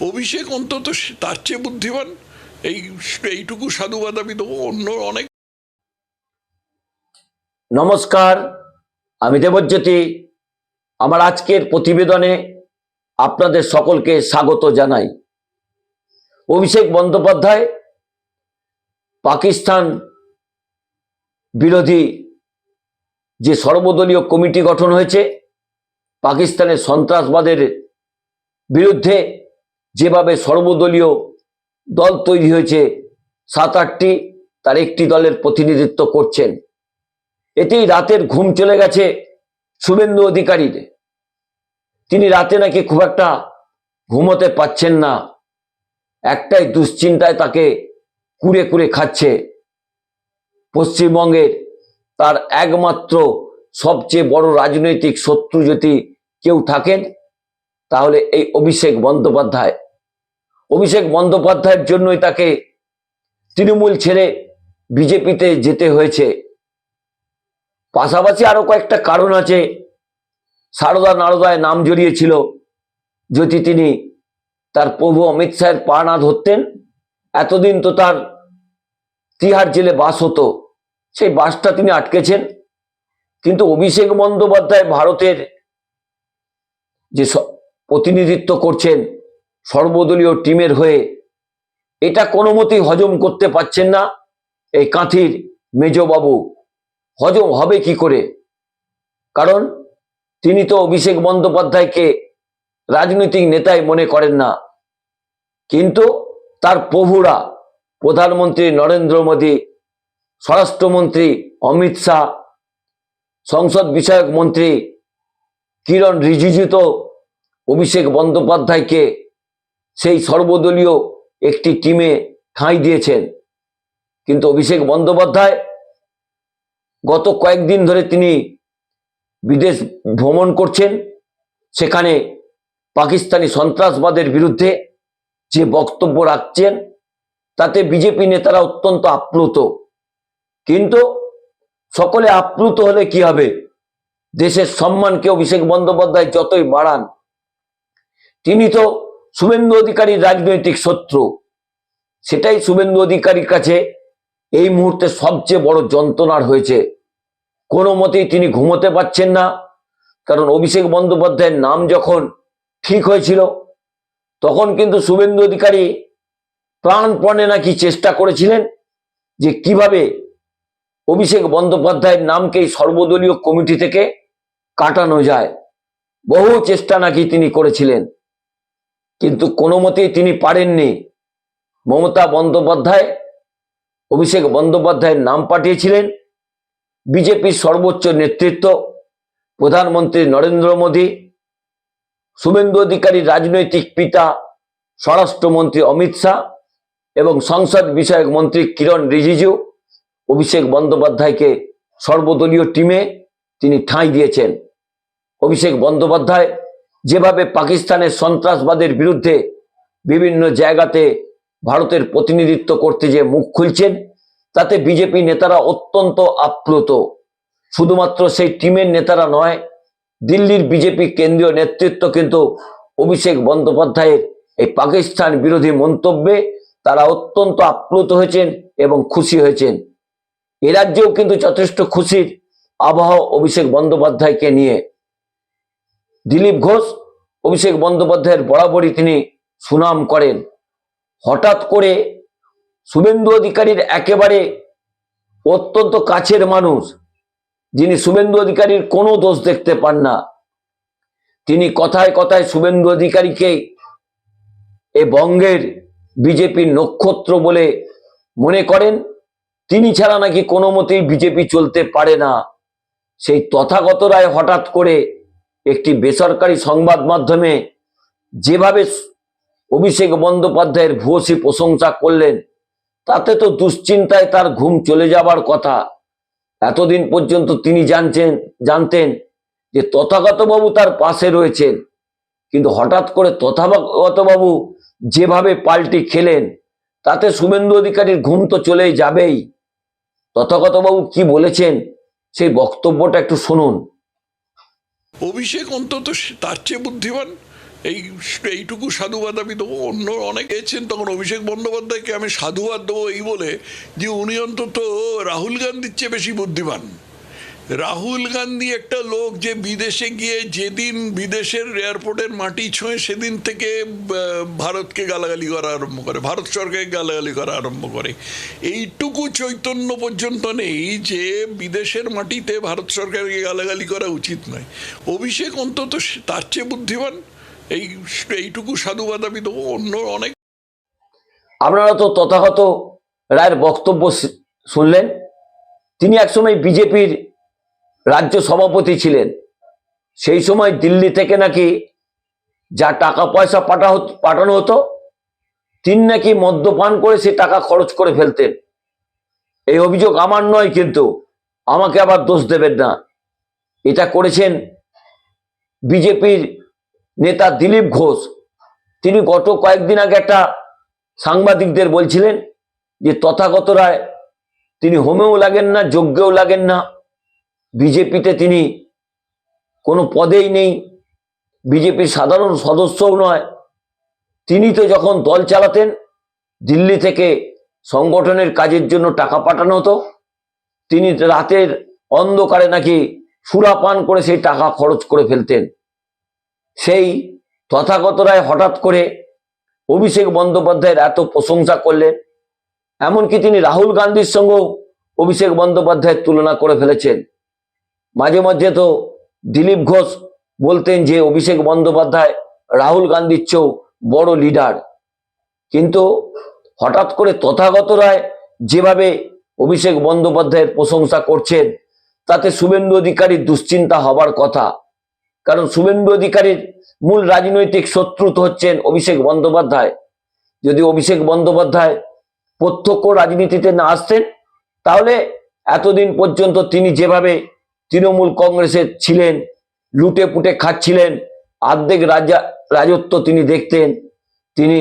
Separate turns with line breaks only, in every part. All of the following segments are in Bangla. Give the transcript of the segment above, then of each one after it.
অভিষেক অন্তত তার চেয়ে বুদ্ধিমান। এই, এইটুকু সাধুবাদ আমি দেবো, অন্য অনেক।
নমস্কার, আমি দেবজ্যোতি। আমার আজকের প্রতিবেদনে আপনাদের সকলকে স্বাগত জানাই। অভিষেক বন্দ্যোপাধ্যায়, পাকিস্তান বিরোধী যে সর্বদলীয় কমিটি গঠন হয়েছে, পাকিস্তানের সন্ত্রাসবাদের বিরুদ্ধে যেভাবে সর্বদলীয় দল তৈরি হয়েছে, সাত আটটি তার একটি দলের প্রতিনিধিত্ব করছেন। এতেই রাতের ঘুম চলে গেছে শুভেন্দু অধিকারীর। তিনি রাতে নাকি খুব একটা ঘুমোতে পাচ্ছেন না। একটাই দুশ্চিন্তায় তাকে কুড়ে কুড়ে খাচ্ছে। পশ্চিমবঙ্গের তার একমাত্র সবচেয়ে বড় রাজনৈতিক শত্রু যদি কেউ থাকেন, তাহলে এই অভিষেক বন্দ্যোপাধ্যায় অভিষেক বন্দ্যোপাধ্যায়ের জন্যই তাকে তৃণমূল ছেড়ে বিজেপিতে যেতে হয়েছে। পাশাপাশি আরও কয়েকটা কারণ আছে। সারদা নারদায় নাম জড়িয়েছিল, যদি তিনি তার প্রভু অমিত শাহের পা না ধরতেন, এতদিন তো তার তিহার জেলে বাস হতো, সেই বাসটা তিনি আটকেছেন। কিন্তু অভিষেক বন্দ্যোপাধ্যায় ভারতের যে প্রতিনিধিত্ব করছেন সর্বদলীয় টিমের হয়ে এটা কোনো মতেই হজম করতে পারছেন না এই কাঁথির মেজবাবু। হজম হবে কি করে? কারণ তিনি তো অভিষেক বন্দ্যোপাধ্যায়কে রাজনৈতিক নেতাই মনে করেন না। কিন্তু তার প্রভুরা, প্রধানমন্ত্রী নরেন্দ্র মোদী, স্বরাষ্ট্রমন্ত্রী অমিত শাহ, সংসদ বিষয়ক মন্ত্রী কিরণ রিজিজু তো অভিষেক বন্দ্যোপাধ্যায়কে সেই সর্বদলীয় একটি টিমে ঠাঁই দিয়েছেন। কিন্তু অভিষেক বন্দ্যোপাধ্যায় গত কয়েকদিন ধরে তিনি বিদেশ ভ্রমণ করছেন। সেখানে পাকিস্তানি সন্ত্রাসবাদের বিরুদ্ধে যে বক্তব্য রাখছেন, তাতে বিজেপি নেতারা অত্যন্ত আপ্লুত। কিন্তু সকলে আপ্লুত হলে কি হবে? দেশের সম্মানকে অভিষেক বন্দ্যোপাধ্যায় যতই বাড়ান, তিনি তো শুভেন্দু অধিকারীর রাজনৈতিক শত্রু। সেটাই শুভেন্দু অধিকারীর কাছে এই মুহূর্তে সবচেয়ে বড় যন্ত্রণার হয়েছে। কোনো মতেই তিনি ঘুমোতে পারছেন না। কারণ অভিষেক বন্দ্যোপাধ্যায়ের নাম যখন ঠিক হয়েছিল, তখন কিন্তু শুভেন্দু অধিকারী প্রাণপণে নাকি চেষ্টা করেছিলেন যে কীভাবে অভিষেক বন্দ্যোপাধ্যায়ের নামকে সর্বদলীয় কমিটি থেকে কাটানো যায়। বহু চেষ্টা নাকি তিনি করেছিলেন। কিন্তু কোনো মতেই তিনি পারেননি। মমতা বন্দ্যোপাধ্যায়, অভিষেক বন্দ্যোপাধ্যায়ের নাম পাঠিয়েছিলেন। বিজেপির সর্বোচ্চ নেতৃত্ব, প্রধানমন্ত্রী নরেন্দ্র মোদী, শুভেন্দু অধিকারীর রাজনৈতিক পিতা, স্বরাষ্ট্রমন্ত্রী অমিত শাহ এবং সংসদ বিষয়ক মন্ত্রী কিরণ রিজিজু, অভিষেক বন্দ্যোপাধ্যায়কে সর্বদলীয় টিমে তিনি ঠাঁই দিয়েছেন। অভিষেক বন্দ্যোপাধ্যায় যেভাবে পাকিস্তানের সন্ত্রাসবাদের বিরুদ্ধে বিভিন্ন জায়গাতে ভারতের প্রতিনিধিত্ব করতে যে মুখ খুলছেন, তাতে বিজেপি নেতারা অত্যন্ত আপ্লুত। শুধুমাত্র সেই টিমের নেতারা নয়, দিল্লির বিজেপি কেন্দ্রীয় নেতৃত্ব কিন্তু অভিষেক বন্দ্যোপাধ্যায়ের এই পাকিস্তান বিরোধী মন্তব্যে তারা অত্যন্ত আপ্লুত হয়েছেন এবং খুশি হয়েছেন। এ রাজ্যেও কিন্তু যথেষ্ট খুশির আবহাওয়া অভিষেক বন্দ্যোপাধ্যায়কে নিয়ে। দিলীপ ঘোষ, অভিষেক বন্দ্যোপাধ্যায়ের বরাবরই তিনি সুনাম করেন। হঠাৎ করে শুভেন্দু অধিকারীর একেবারে অত্যন্ত কাছের মানুষ, যিনি শুভেন্দু অধিকারীর কোনো দোষ দেখতে পান না। তিনি কথায় কথায় শুভেন্দু অধিকারীকে এ বঙ্গের বিজেপির নক্ষত্র বলে মনে করেন। তিনি ছাড়া নাকি কোনো মতেই বিজেপি চলতে পারে না। সেই তথাগত রায় হঠাৎ করে একটি বেসরকারি সংবাদ মাধ্যমে যেভাবে অভিষেক বন্দ্যোপাধ্যায়ের ভূয়সী প্রশংসা করলেন, তাতে তো দুশ্চিন্তায় তার ঘুম চলে যাবার কথা। এতদিন পর্যন্ত তিনি জানছেন, জানতেন যে তথাগত বাবু তার পাশে রয়েছেন। কিন্তু হঠাৎ করে তথাগত বাবু যেভাবে পাল্টি খেলেন, তাতে শুভেন্দু অধিকারীর ঘুম তো চলেই যাবেই। তথাগত বাবু কি বলেছেন, সেই বক্তব্যটা একটু শুনুন।
অভিষেক অন্তত তার চেয়ে বুদ্ধিমান। এই এইটুকু সাধুবাদ আমি দেবো। অন্য অনেক এসেছেন তখন অভিষেক বন্দ্যোপাধ্যায়কে আমি সাধুবাদ দেবো এই বলে যে উনি অন্তত রাহুল গান্ধীর চেয়ে বেশি বুদ্ধিমান। রাহুল গান্ধী একটা লোক যে বিদেশে গিয়ে যেদিন বিদেশের এয়ারপোর্টের মাটি ছুঁয়ে সেদিন থেকে ভারতকে গালাগালি করা আরম্ভ করে, ভারত সরকারকে গালাগালি করা আরম্ভ করে। এইটুকু চৈতন্য পর্যন্ত নেই যে বিদেশের মাটিতে ভারত সরকারকে গালাগালি করা উচিত নয়। অভিষেক অন্তত তার চেয়ে বুদ্ধিমান। এই এইটুকু সাধুবাদ আমি দেবো। অন্য অনেক
আপনারা তো তথাগত রায়ের বক্তব্য শুনলেন। তিনি একসময় বিজেপির রাজ্য সভাপতি ছিলেন। সেই সময় দিল্লি থেকে নাকি যা টাকা পয়সা পাঠা পাঠানো হতো, তিনি নাকি মদ্যপান করে সে টাকা খরচ করে ফেলতেন। এই অভিযোগ আমার নয় কিন্তু, আমাকে আবার দোষ দেবেন না। এটা করেছেন বিজেপির নেতা দিলীপ ঘোষ। তিনি গত কয়েকদিন আগে একটা সাংবাদিকদের বলছিলেন যে, তথাগত রায় তিনি হোমেও লাগেন না, যজ্ঞেও লাগেন না। বিজেপিতে তিনি কোনো পদেই নেই। বিজেপির সাধারণ সদস্যও নয়। তিনি তো যখন দল চালাতেন, দিল্লি থেকে সংগঠনের কাজের জন্য টাকা পাঠানো হতো। তিনি রাতের অন্ধকারে নাকি সুরাপান করে সেই টাকা খরচ করে ফেলতেন। সেই তথাগত রায় হঠাৎ করে অভিষেক বন্দ্যোপাধ্যায়ের এত প্রশংসা করলেন। এমনকি তিনি রাহুল গান্ধীর সঙ্গেও অভিষেক বন্দ্যোপাধ্যায়ের তুলনা করে ফেলেছেন। মাঝে মাঝে তো দিলীপ ঘোষ বলতেন যে অভিষেক বন্দ্যোপাধ্যায়, রাহুল গান্ধীর চেয়েও বড় লিডার কিন্তু হঠাৎ করে তথাগত রায় যেভাবে অভিষেক বন্দ্যোপাধ্যায়ের প্রশংসা করছেন, তাতে শুভেন্দু অধিকারীর দুশ্চিন্তা হবার কথা। কারণ শুভেন্দু অধিকারীর মূল রাজনৈতিক শত্রু তো হচ্ছেন অভিষেক বন্দ্যোপাধ্যায়। যদি অভিষেক বন্দ্যোপাধ্যায় প্রত্যক্ষ রাজনীতিতে না আসতেন, তাহলে এতদিন পর্যন্ত তিনি যেভাবে তৃণমূল কংগ্রেসের ছিলেন, লুটে পুটে খাচ্ছিলেন, অর্ধেক রাজা, রাজত্ব তিনি দেখতেন। তিনি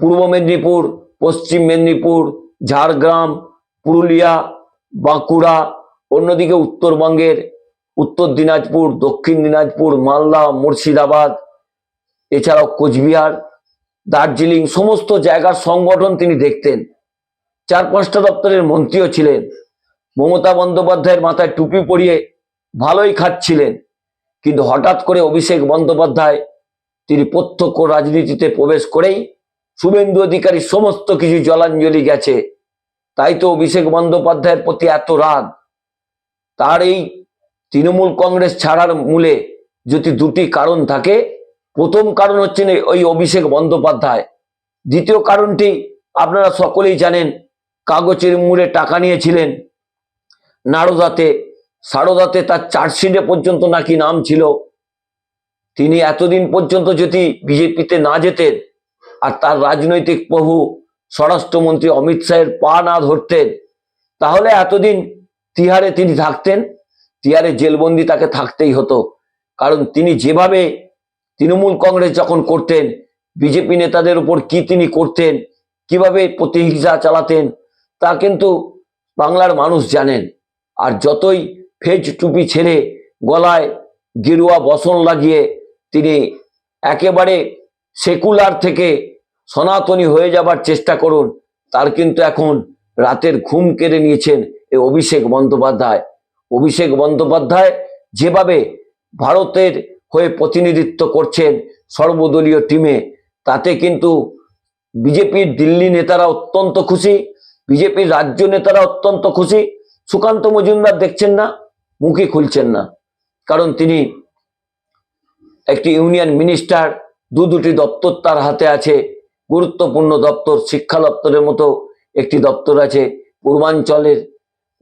পূর্ব মেদিনীপুর, পশ্চিম মেদিনীপুর, ঝাড়গ্রাম, পুরুলিয়া, বাঁকুড়া, অন্যদিকে উত্তরবঙ্গের, উত্তর দিনাজপুর, দক্ষিণ দিনাজপুর, মালদা, মুর্শিদাবাদ, এছাড়াও কোচবিহার, দার্জিলিং, সমস্ত জায়গার সংগঠন তিনি দেখতেন। চার পাঁচটা দপ্তরের মন্ত্রীও ছিলেন। মমতা বন্দ্যোপাধ্যায়ের মাথায় টুপি পরিয়ে ভালোই খাচ্ছিলেন, কিন্তু হঠাৎ করে অভিষেক বন্দ্যোপাধ্যায় তিনি প্রত্যক্ষ রাজনীতিতে প্রবেশ করেই শুভেন্দু অধিকারী সমস্ত কিছু জলাঞ্জলি গেছে। তাই তো অভিষেক বন্দ্যোপাধ্যায়ের প্রতি এত রাগ। তার এই তৃণমূল কংগ্রেস ছাড়ার মূলে যদি দুটি কারণ থাকে, প্রথম কারণ হচ্ছে না ওই অভিষেক বন্দ্যোপাধ্যায়। দ্বিতীয় কারণটি আপনারা সকলেই জানেন, কাগজের মূলে টাকা নিয়েছিলেন নারদাতে সারদাতে তার চার্জশিটে পর্যন্ত নাকি নাম ছিল। তিনি এতদিন পর্যন্ত যদি বিজেপিতে না যেতেন আর তার রাজনৈতিক প্রভু স্বরাষ্ট্রমন্ত্রী অমিত শাহের পা না ধরতেন, তাহলে এতদিন তিহারে তিনি থাকতেন। তিহারে জেলবন্দি তাকে থাকতেই হতো। কারণ তিনি যেভাবে তৃণমূল কংগ্রেস যখন করতেন, বিজেপি নেতাদের উপর কি তিনি করতেন, কীভাবে প্রতিহিংসা চালাতেন, তা কিন্তু বাংলার মানুষ জানেন। আর যতই ফেজ টুপি ছেড়ে গলায় গেরুয়া বসন লাগিয়ে তিনি একেবারে সেকুলার থেকে সনাতনী হয়ে যাবার চেষ্টা করুন, তার কিন্তু এখন রাতের ঘুম কেড়ে নিয়েছেন এই অভিষেক বন্দ্যোপাধ্যায়। অভিষেক বন্দ্যোপাধ্যায় যেভাবে ভারতের হয়ে প্রতিনিধিত্ব করছেন সর্বদলীয় টিমে, তাতে কিন্তু বিজেপির দিল্লি নেতারা অত্যন্ত খুশি, বিজেপির রাজ্য নেতারা অত্যন্ত খুশি সুকান্ত মজুমদার দেখছেন না মুখই খুলছেন না। কারণ তিনি একটি ইউনিয়ন মিনিস্টার, দু দুটি দপ্তর তার হাতে আছে, গুরুত্বপূর্ণ দপ্তর, শিক্ষা দপ্তরের মতো একটি দপ্তর আছে, পূর্বাঞ্চলের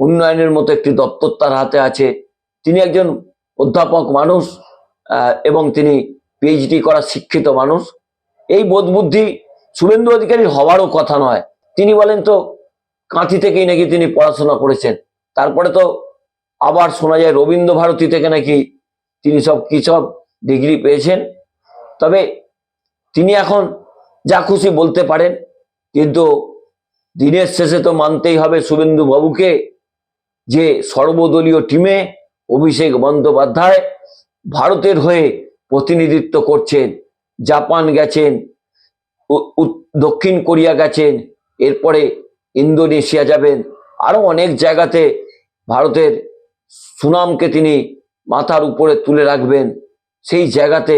উন্নয়নের মতো একটি দপ্তর তার হাতে আছে। তিনি একজন অধ্যাপক মানুষ এবং তিনি পিএইচডি করা শিক্ষিত মানুষ। এই বোধবুদ্ধি শুভেন্দু অধিকারীর হওয়ারও কথা নয়। তিনি বলেন তো, কাঁথি থেকেই নাকি তিনি পড়াশোনা করেছেন। তারপরে তো আবার শোনা যায় রবীন্দ্র ভারতী থেকে নাকি তিনি সব কি সব ডিগ্রি পেয়েছেন। তবে তিনি এখন যা খুশি বলতে পারেন, কিন্তু দিনের শেষে তো মানতেই হবে শুভেন্দু বাবুকে যে সর্বদলীয় টিমে অভিষেক বন্দ্যোপাধ্যায় ভারতের হয়ে প্রতিনিধিত্ব করছেন, জাপান গেছেন দক্ষিণ কোরিয়া গেছেন, এরপরে ইন্দোনেশিয়া যাবেন, আরও অনেক জায়গাতে ভারতের সুনামকে তিনি মাথার উপরে তুলে রাখবেন, সেই জায়গাতে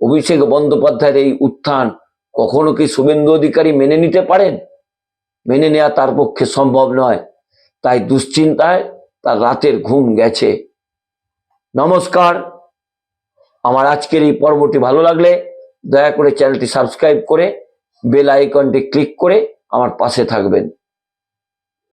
অভিষেক বন্দ্যোপাধ্যায়ের এই উত্থান কখনো কি শুভেন্দু অধিকারী মেনে নিতে পারেন? মেনে নেওয়া তার পক্ষে সম্ভব নয়। তাই দুশ্চিন্তায় তার রাতের ঘুম গেছে। নমস্কার। আমার আজকের এই পর্বটি ভালো লাগলে দয়া করে চ্যানেলটি সাবস্ক্রাইব করে বেল আইকনটি ক্লিক করে আমার পাশে থাকবেন।